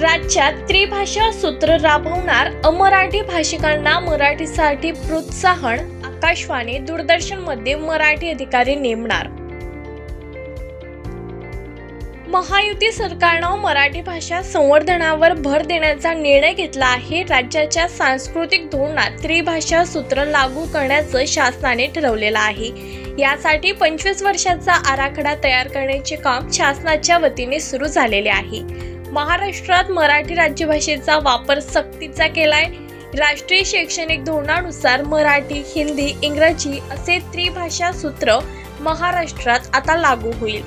राज्यात त्रिभाषा सूत्र राबवणार अमराठी भाषिकांना मराठीसाठी प्रोत्साहन आकाशवाणी दूरदर्शनमध्ये मराठी अधिकारी नेमणार. महायुती सरकारनं मराठी भाषा संवर्धनावर भर देण्याचा निर्णय घेतला आहे. राज्याच्या सांस्कृतिक धोरणात त्रिभाषा सूत्र लागू करण्याचं शासनाने ठरवलेलं आहे. यासाठी पंचवीस वर्षाचा आराखडा तयार करण्याचे काम शासनाच्या वतीने सुरू झालेले आहे. महाराष्ट्रात मराठी राज्यभाषेचा वापर सक्तीचा केलाय. राष्ट्रीय शैक्षणिक धोरणानुसार मराठी हिंदी इंग्रजी असे त्रिभाषा सूत्र महाराष्ट्रात आता लागू होईल.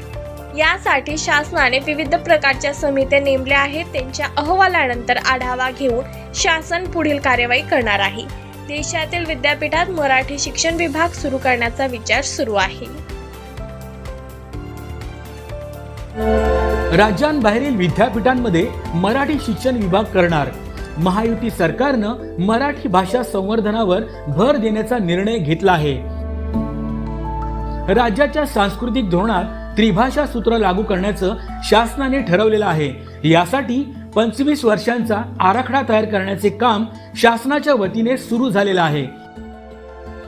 यासाठी शासनाने विविध प्रकारच्या समित्या नेमल्या आहेत. त्यांच्या अहवालानंतर आढावा घेऊन शासन पुढील कार्यवाही करणार आहे. देशातील विद्यापीठात मराठी शिक्षण विभाग सुरू करण्याचा विचार सुरू आहे. राज्यांबाहेरील विद्यापीठांमध्ये मराठी शिक्षण विभाग करणार. महायुती सरकारनं मराठी भाषा संवर्धनावर भर देण्याचा निर्णय घेतला आहे. राज्याच्या सांस्कृतिक धोरणात त्रिभाषा सूत्र लागू करण्याचं शासनाने ठरवलेलं आहे. यासाठी पंचवीस वर्षांचा आराखडा तयार करण्याचे काम शासनाच्या वतीने सुरू झालेलं आहे.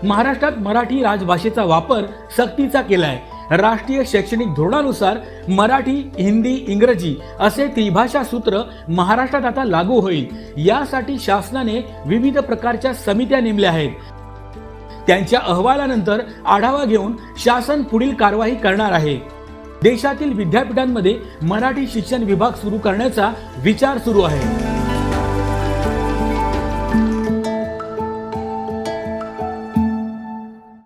महाराष्ट्रात मराठी राजभाषेचा वापर सक्तीचा केलाय. राष्ट्रीय शैक्षणिक धोरणानुसार मराठी हिंदी इंग्रजी असे त्रिभाषा सूत्र महाराष्ट्रात आता लागू होईल. यासाठी शासनाने विविध प्रकारच्या समित्या नेमल्या आहेत. त्यांच्या अहवालानंतर आढावा घेऊन शासन पुढील कारवाई करणार आहे. देशातील विद्यापीठांमध्ये मराठी शिक्षण विभाग सुरू करण्याचा विचार सुरू आहे.